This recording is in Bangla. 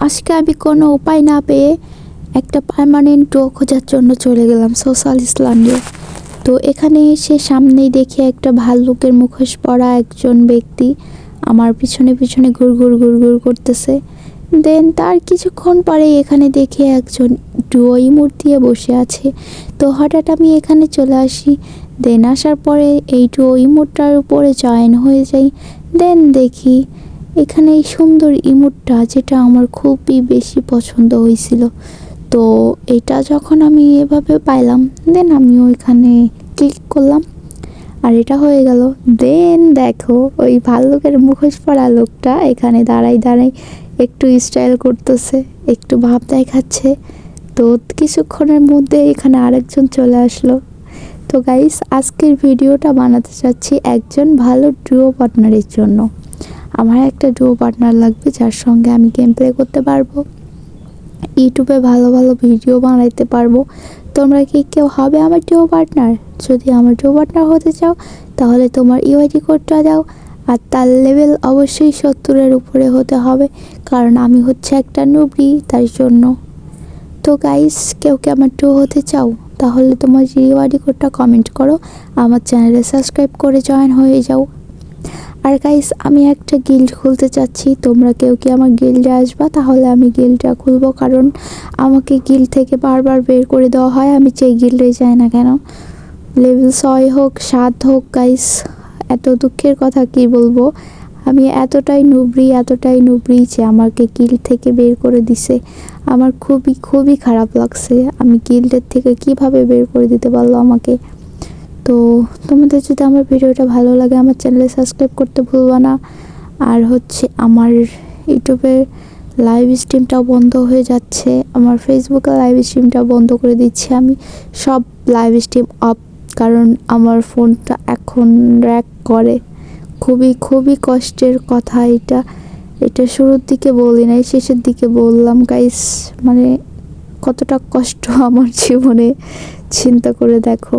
আজকে আমি কোনো উপায় না পেয়ে একটা পার্মানেন্ট ডো খোঁজার জন্য চলে গেলাম সোশ্যাল ইসলান্ডে তো এখানে এসে সামনেই দেখি একটা ভাল্লুকের মুখোশ পরা একজন ব্যক্তি আমার পিছনে পিছনে ঘুর ঘুর ঘুর ঘুর করতেছে। দেন তার কিছুক্ষণ পরে এখানে দেখে একজন ডুয়ো ইমোট দিয়ে বসে আছে। তো হঠাৎ আমি এখানে চলে আসি। দেন আসার পরে এই ডুয়ো ইমোটটার উপরে জয়েন হয়ে যাই। দেন দেখি এখানে এই সুন্দর ইমোটটা যেটা আমার খুবই বেশি পছন্দ হয়েছিল। তো এটা যখন আমি এভাবে পাইলাম দেন আমিও এখানে ক্লিক করলাম। আর এটা হয়ে গেল। দেন দেখো, ওই ভাল্লুকের মুখোশ পরা লোকটা এখানে দাঁড়াই দাঁড়াই একটু স্টাইল করতেছে, একটু ভাব দেখাচ্ছে। তো কিছুক্ষণের মধ্যে এখানে আরেকজন চলে আসলো। তো গাইস আজকের ভিডিওটা বানাতে চাচ্ছি একজন ভালো ডুয়ো পার্টনারের জন্য। আমার একটা ডুয়ো পার্টনার লাগবে, যার সঙ্গে আমি গেম প্লে করতে পারব। ইউটিউবে ভালো ভালো ভিডিও বানাইতে পারব। তোমরা কি কেউ হবে আমার ডুয়ো পার্টনার যদি আমার ডুয়ো পার্টনার হতে চাও, তাহলে তোমার ইউআইডি কোডটা দাও। আর তার লেভেল অবশ্যই সত্তরের উপরে হতে হবে, কারণ আমি হচ্ছে একটা নুবড়ি তাই জন্য। তো গাইস কেউ কি আমার ডুয়ো হতে চাও? তাহলে তোমার ইউআইডি কোডটা কমেন্ট করো। আমার চ্যানেলে সাবস্ক্রাইব করে জয়েন হয়ে যাও। আর গাইস আমি একটা গিল্ড খুলতে চাচ্ছি। তোমরা কেউ কি আমার গিল্ডে আসবা? তাহলে আমি গিল্ডটা খুলবো, কারণ আমাকে গিল্ড থেকে বারবার বের করে দেওয়া হয়। আমি যেই গিল্ডে যাই না কেন লেভেল ছয় হোক, সাত হোক গাইস এত দুঃখের কথা কি বলব? আমি এতটাই নুবড়ি এতটাই নুবড়ি যে আমাকে গিল্ড থেকে বের করে দিছে। আমার খুবই খুবই খারাপ লাগছে। আমি গিল্ডের থেকে কীভাবে বের করে দিতে পারল আমাকে? তো তোমাদের যদি আমার ভিডিওটা ভালো লাগে, আমার চ্যানেলে সাবস্ক্রাইব করতে ভুলবা না। আর হচ্ছে আমার ইউটিউবের লাইভ স্ট্রিমটাও বন্ধ হয়ে যাচ্ছে। আমার ফেসবুকে লাইভ স্ট্রিমটাও বন্ধ করে দিচ্ছি আমি। সব লাইভ স্ট্রিম অফ কারণ আমার ফোনটা এখন র্যাক করে। খুবই খুবই কষ্টের কথা এটা। এটা শুরুর দিকে বলি নাই, শেষের দিকে বললাম গাইস মানে কতটা কষ্ট আমার জীবনে, চিন্তা করে দেখো।